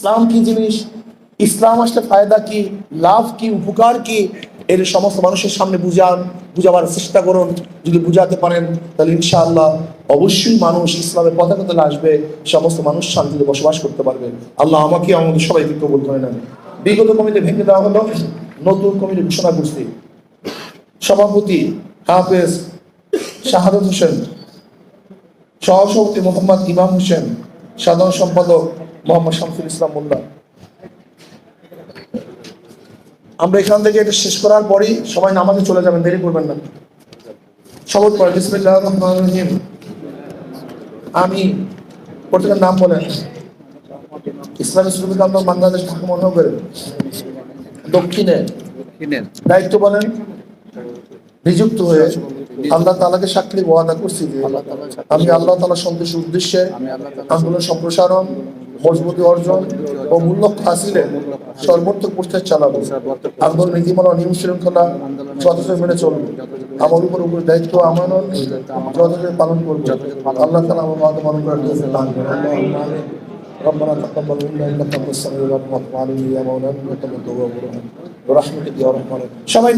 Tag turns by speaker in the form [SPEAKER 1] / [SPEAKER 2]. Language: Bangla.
[SPEAKER 1] ইসলাম কি জিনিস? ইসলাম আসলে ফায়দা কি? লাভ কি? উপকার কি? এর সমস্ত মানুষের সামনে বুঝান, বুঝাবার চেষ্টা করুন। যদি বুঝাতে পারেন, তাহলে ইনশাআল্লাহ অবশ্যই মানুষ ইসলামের পতাকা তলে আসবে, সমস্ত মানুষ শান্তিতে বসবাস করতে পারবে। আল্লাহ আমাকে, আমাদের সবাইকে কবুল করে নেন। বিগত কমিটি ভেঙে দেওয়া হলো, নতুন কমিটি ঘোষণা করছি। সভাপতি হাফেজ শাহাদত হোসেন, সহসভাপতি মোহাম্মদ ইমাম হোসেন, সাধারণ সম্পাদক মোহাম্মদ শামসুল ইসলাম মোল্লা আমরা এখান থেকে এটা শেষ করার পরেই সবাই নামাজে চলে যাবেন দেরি করবেন না। শপথ করে বিসমিল্লাহ রহমান রহিম। আমি প্রত্যেকের নাম বলেন। ইসলামী সুবিধা আমরা বাংলাদেশ ঢাকা মহানগরের দক্ষিণে। দায়িত্ব বলেন নিযুক্ত হয়ে আল্লাহ তালাকে সাক্ষী ওয়াদা করছি আমি আল্লাহ তালা সন্তুষ্ট উদ্দেশ্যে আন্দোলন সম্প্রসারণ মজবুতি অর্জন ও মূল্য হাসিলে সর্বোত্তক প্রচেষ্টা চালাবো আন্দোলন নীতিমালা নিয়ম শৃঙ্খলা যথাযথ মেনে চলবো আমার উপর উপর দায়িত্ব আমানত যথাযথ পালন করবো আল্লাহ তালা আমার ওয়াদা পালন করার তৌফিক দান করুন আল্লাহুম্মা আমিন। ربنا تقبل منا انك انت السميع العليم وتب علينا يا مولانا انك انت التواب الرحيم برحمتك يا رحمن الرحيم সবাই